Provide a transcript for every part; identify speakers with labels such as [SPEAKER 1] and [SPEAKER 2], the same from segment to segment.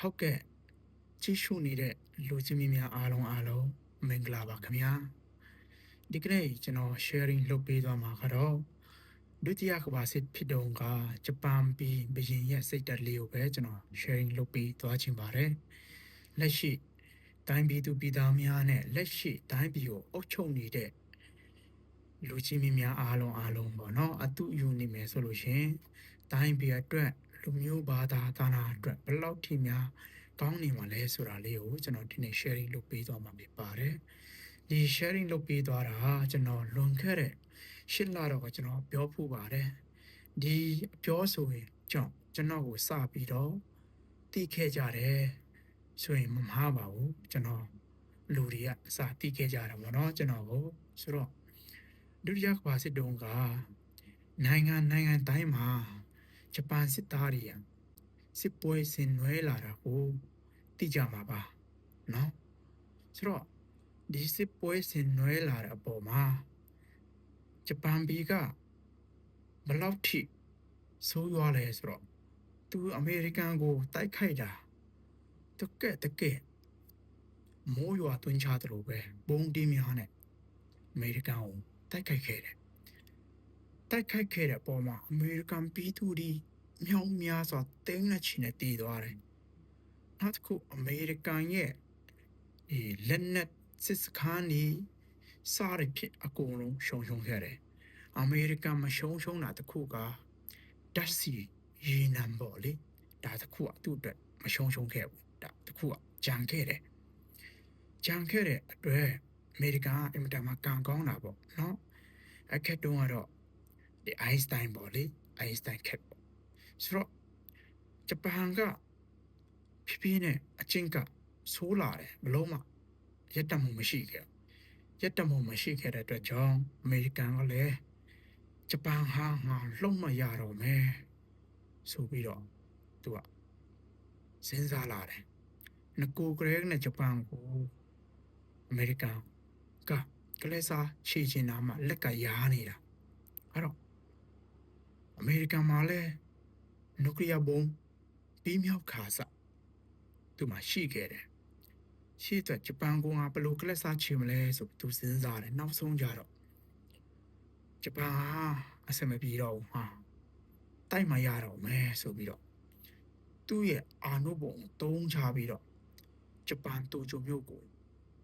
[SPEAKER 1] ဟုတ်ကဲ့ကြည့်ရှုနေတဲ့လူချင်းမင်းများအားလုံးအားလုံးမင်္ဂလာပါခင်ဗျာဒီကနေ့ကျွန်တော် sharing လုပ်ပေးသွားမှာကတော့ဒုတိယကမ္ဘာစစ်ဖြစ်တုန်းကဂျပန်ပြည်ဘရင်ရဲ့စိတ်ဓာတ်လေးကိုပဲကျွန်တော် sharing လုပ်ပေးသွားခြင်းပါတယ်လက်ရှိတိုင်းပြည်သူပြည်သားများနဲ့လက်ရှိတိုင်းပြည်ကိုအုပ်ချုပ်နေတဲ့လူချင်းမင်းများအားလုံးအားလုံးပေါ့နော်အတူယူနေမယ်ဆိုလို့ရှရင်တိုင်းပြည်အတွက် လူမျိုးဘာသာသာနာအတွက်ဘယ်လောက်ထိများကောင်းနေမှာလဲဆိုတာလေးကိုကျွန်တော်ဒီနေ့ sharing လုပ်ပေးသွားမှာဖြစ်ပါတယ်။ဒီ sharing လုပ်ပေးသွားတာကျွန်တော်လွန်ခဲ့တဲ့ရှစ်လတော့ကကျွန်တော်ပြောဖို့ပါတယ်။ဒီအပြောဆိုရင်ကြောင့်ကျွန်တော်ကိုစပြီးတော့တိခဲ့ကြတယ်ဆိုရင်မမှားပါဘူးကျွန်တော်လူတွေကအစတိခဲ့ကြတာပေါ့နော်ကျွန်တော်ကိုဆိုတော့ဒုတိယကမ္ဘာစစ်တုန်းကနိုင်ငံနိုင်ငံတိုင်းမှာ ဂျပန်စစ်သားတွေကစစ်ပွဲဆင်နွှဲလာတာကိုသိကြမှာပါနော်ဆိုတော့ဒီစစ်ပွဲဆင်နွှဲလာတဲ့အပေါ်မှာဂျပန်ပြည်ကဘလောက်ထိဆိုးရွားလဲဆိုတော့သူအမေရိကန်ကိုတိုက်ခိုက်တာတကက်တကက်မိုးရွာသွင်းချသလိုပဲဘုံတီးများနဲ့အမေရိကန်ကိုတိုက်ခိုက်ခဲ့တယ် တိုက်ခိုက်ခဲ့တဲ့အပေါ်မှာအမေရိကန်ပြည်သူတွေမြောက်များစွာတင်းနဲ့ချီနဲ့တည်သွားတယ်နောက်တစ်ခုအမေရိကန်ရဲ့ဒီလက်နက်စစ်စခန်းကြီးစားရဖြစ်အကုန်လုံးရှုံရှုံခဲ့တယ်အမေရိကန်မရှုံရှုံတာတစ်ခုကဓာတ်စီရေနံပေါ့လေဒါတစ်ခုကသူ့အတွက်မရှုံရှုံခဲ့ဘူးဒါတစ်ခုကကြံခဲ့တယ်ကြံခဲ့တဲ့အတွက်အမေရိကန်ကအင်မတန်မှကံကောင်းတာပေါ့နော်အခက်တုံးကတော့ ဒီအိုင်စတိုင်းပေါ့လေအိုင်စတိုင်းခက်ပေါ့ဆိုတော့ဂျပန်ကဖြည်းဖြည်းနဲ့အချင်းကဆိုးလာတယ်ဘလို့မှရက်တမှုမရှိခဲ့ရက်တမှုမရှိခဲ့တဲ့အတွက်ကြောင့်အမေရိကန်ကလည်းဂျပန်ဟာငါလုံမရတော့မယ်ဆိုပြီးတော့သူကစဉ်းစားလာတယ်ငကိုကလေးနဲ့ဂျပန်ကိုအမေရိကန်ကကလေးစားချေချင်တာမှလက်ကရားနေတာအဲ့တော့ အမေရိကန်မှာလည်းနျူကလ িয়ার ဘုံပြီးမြောက်ခါစသူမှရှိခဲ့တယ်ရှိတဲ့ဂျပန်ကငါဘယ်လိုကလစ်စားချင်မလဲဆိုသူစဉ်းစားတယ်နောက်ဆုံးကြတော့ဂျပန်ဟာအဆင်မပြေတော့ဘူးဟာတိုက်မှရတော့မယ်ဆိုပြီးတော့သူ့ရဲ့အာနုဘုံတုံးချပြီးတော့ဂျပန်တိုကျိုမြို့ကို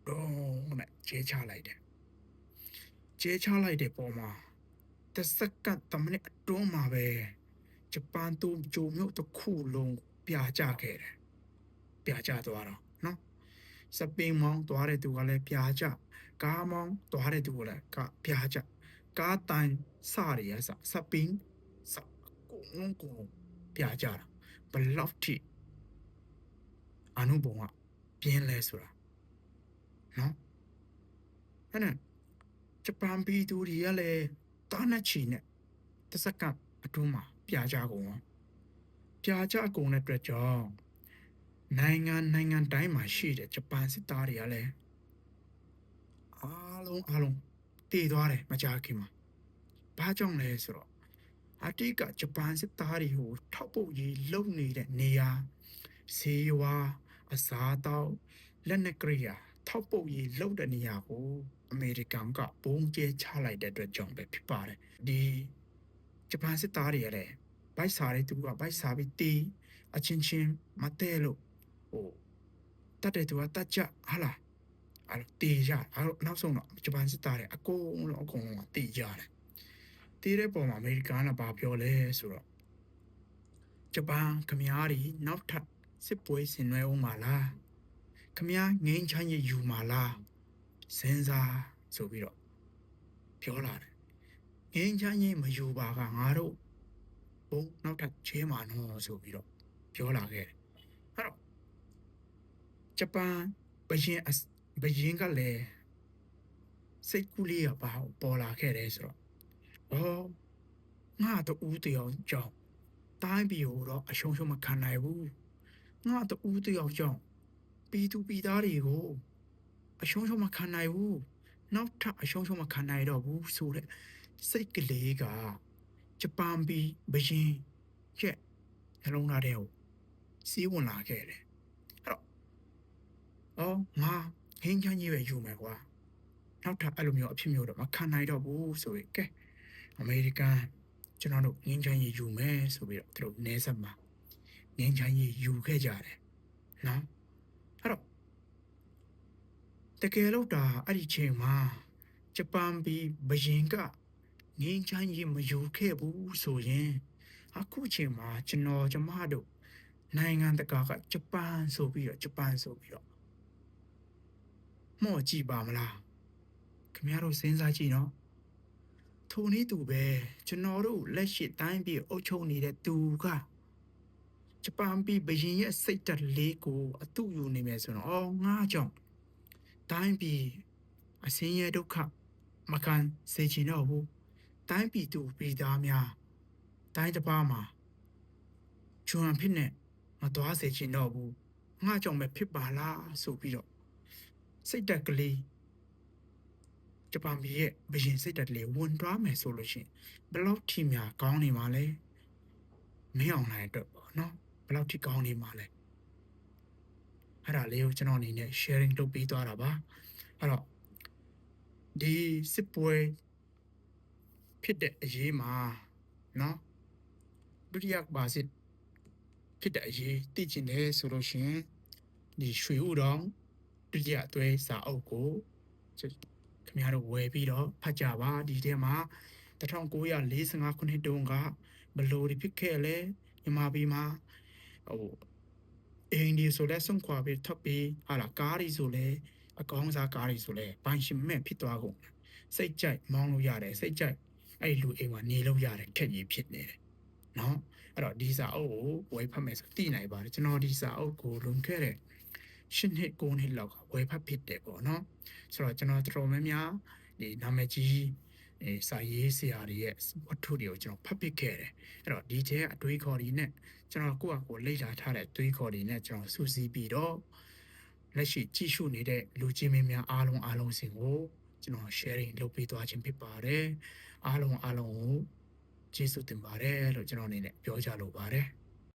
[SPEAKER 1] တော့နဲ့ကျဲချလိုက်တယ်ကျဲချလိုက်တဲ့ပုံမှာ တစ်စက္ကန့်တမိနစ်အတွင်းမှာပဲဂျပန်တိုကျိုမြို့တစ်ခုလုံးပြာကျခဲ့တယ်ပြာကျသွားတော့နော်စပင်းမောင်းသွားတဲ့သူကလည်းပြာကျကားမောင်းသွားတဲ့သူကလည်းကပြာကျကားတိုင်စရရစစပင်းစကိုလုံးကိုပြာကျတာဘလောက်ထိအနုဘုံကပြင်းလဲဆိုတာနော်အဲ့နဲ့ဂျပန်ပြည်သူတွေကလည်း တားနှက်ချီနဲ့တစ်စက္ကန့်အတွင်းမှာပြာကျကုန်ရောပြာကျကုန်တဲ့အတွက်ကြောင့်နိုင်ငံနိုင်ငံတိုင်းမှာရှိတဲ့ဂျပန်စစ်သားတွေကလည်းအားလုံးအားလုံးတည်သွားတယ်မကြခင်မှာဘာကြောင့်လဲဆိုတော့အတိတ်ကဂျပန်စစ်သားတွေကိုထောက်ပုတ်ရေးလုံနေတဲ့နေရာဆေးဝါးအစားအသောက်လက်နက်ကရိယာထောက်ပုတ်ရေးလုံတဲ့နေရာကို အမေရိကန်ကပုံကျဲချလိုက်တဲ့အတွက်ကြောင့်ပဲဖြစ်ပါတယ်ဒီဂျပန်စစ်သားတွေကလည်းဘိုက်စားတဲ့သူကဘိုက်စားပြီးတီးအချင်းချင်းမတဲလို့ဟိုတတ်တဲ့သူကတတ်ကြဟာလားအဲ့လိုတေးကြအဲ့လိုနောက်ဆုံးတော့ဂျပန်စစ်သားတွေအကုန်လုံးအကုန်လုံးကတေးကြတယ်တေးတဲ့ပုံမှာအမေရိကန်ကဘာပြောလဲဆိုတော့ဂျပန်ခမားတွေနောက်ထပ်စစ်ပွဲဆင်နွှဲအောင်ပါလားခမားငင်းချမ်းရယူမှာလား စဉ်းစားဆိုပြီးတော့ပြောလာတယ်ငင်းချမ်းရင်မယူပါကငါတို့ဘုံနောက်ထပ်ချဲမှာနော်ဆိုပြီးတော့ပြောလာခဲ့တယ်အဲ့တော့ဂျပန်ဘရင်အစဘရင်ကလည်းစိတ်ကူးလေးကပါပေါ်လာခဲ့တယ်ဆိုတော့ဩငါတို့ဦးတယောက်ကြောင့်တိုင်းပြည်ကိုတော့အရှုံးရှုံးမခံနိုင်ဘူးငါတို့ဦးတယောက်ကြောင့်ပြည်သူပြည်သားတွေကို အရှုံးရှုံးမခံနိုင်ဘူးနောက်ထပ်အရှုံးရှုံးမခံနိုင်တော့ဘူးဆိုတဲ့စိတ်ကလေးကဂျပန်ပြည်ဘရင်ရဲ့နှလုံးသားထဲကိုစီးဝင်လာခဲ့တယ်အော်ငါငင်းချမ်းကြီးပဲယူမယ်ကွာနောက်ထပ်အဲ့လိုမျိုးအဖြစ်မျိုးတော့မခံနိုင်တော့ဘူးဆိုရင်ကဲအမေရိကန်ကျွန်တော်တို့ငင်းချမ်းကြီးယူမယ်ဆိုပြီးတော့သူတို့နေဆက်မှာငင်းချမ်းကြီးယူခဲ့ကြတယ်နော်အဲ့တော့ တကယ်လို့ဒါအဲ့ဒီချိန်မှာဂျပန်ပြည်ဘရင်ကငင်းချမ်းကြီးမယူခဲ့ဘူးဆိုရင်အခုချိန်မှာကျွန်တော်ကျမတို့နိုင်ငံတကာကဂျပန်ဆိုပြီးတော့ဂျပန်ဆိုပြီးတော့မော့ကြည့်ပါမလားခင်ဗျားတို့စဉ်းစားကြည့်နော်ထိုနည်းသူပဲကျွန်တော်တို့လက်ရှိတိုင်းပြည်အုပ်ချုပ်နေတဲ့သူကဂျပန်ပြည်ဘရင်ရဲ့စိတ်ဓာတ်လေးကိုအတုယူနေမယ်ဆိုတော့အော်ငါကြောင့် တိုင်းပြည်အစင်းရဲဒုက္ခမခံစေချင်တော့ဘူးတိုင်းပြည်သူပြည်သားများတိုင်းတစ်ပါးမှာကျွမ်းဖြစ်နေမသွားစေချင်တော့ဘူးငါကြောင့်ပဲဖြစ်ပါလားဆိုပြီးတော့စိတ်တက်ကလေးဂျပန်ပြည်ရဲ့ဘရင်စိတ်တက်လေးဝင်သွားမယ်ဆိုလို့ရှိရင်ဘယ်လောက်ထိများကောင်းနေမှာလဲမင်းအောင်နိုင်အတွက်ပေါ့နော်ဘယ်လောက်ထိကောင်းနေမှာလဲ အဲ့ဒါလေးကိုကျွန်တော်အနေနဲ့ sharing လုပ်ပေးသွားတာပါအဲ့တော့ဒီစစ်ပွဲဖြစ်တဲ့အရေးမှာနော်ဒုတိယကမ္ဘာစစ်ဖြစ်တဲ့အရေးသိကျင်တယ်ဆိုလို့ရှိရင်ဒီရွှေဥတော်ဒုတိယအသွဲစာအုပ်ကိုကျွန်ခင်ဗျားတို့ဝယ်ပြီးတော့ဖတ်ကြပါဒီထဲမှာ1945ခုနှစ်တုန်းကဘလို့ဒီဖြစ်ခဲ့လဲမြန်မာပြည်မှာဟို အင်းဒီဆိုလဲဆုံးခွာပြီးထပ်ပြီးဟာလာကားတွေဆိုလဲအကောင်းစားကားတွေဆိုလဲဘိုင်ရှင်မဲ့ဖြစ်သွားကုန်တယ်စိတ်ကြိုက်မောင်းလို့ရတယ်စိတ်ကြိုက်အဲ့ဒီလူအိမ်မှာနေလို့ရတယ်ခက်ကြီးဖြစ်နေတယ်နော်အဲ့တော့ဒီစာအုပ်ကိုဝယ်ဖတ်မယ်ဆိုသိနိုင်ပါတယ်ကျွန်တော်ဒီစာအုပ်ကိုလွန်ခဲ့တဲ့ရှစ်နှစ်ကိုနှစ်လောက်ကဝယ်ဖတ်ဖြစ်တယ်ပေါ့နော်ဆိုတော့ကျွန်တော်တော်တော်များများဒီနာမည်ကြီး အဲစာရေးဆရာတွေရဲ့ဝတ္ထုတွေကိုကျွန်တော်ဖတ်ပစ်ခဲ့တယ်အဲ့တော့ဒီထဲအတွေးခေါ်တွေနဲ့ကျွန်တော်ကိုယ့်အကိုလေ့လာထားတဲ့အတွေးခေါ်တွေနဲ့ကျွန်တော်စူးစီးပြီးတော့လက်ရှိကြည့်ရှုနေတဲ့လူချင်းမင်းများအားလုံးအားလုံးစင်ကိုကျွန်တော် sharing လုပ်ပေးသွားခြင်းဖြစ်ပါတယ်အားလုံးအားလုံးကိုကျေးဇူးတင်ပါတယ်လို့ကျွန်တော်အနေနဲ့ပြောကြလိုပါတယ်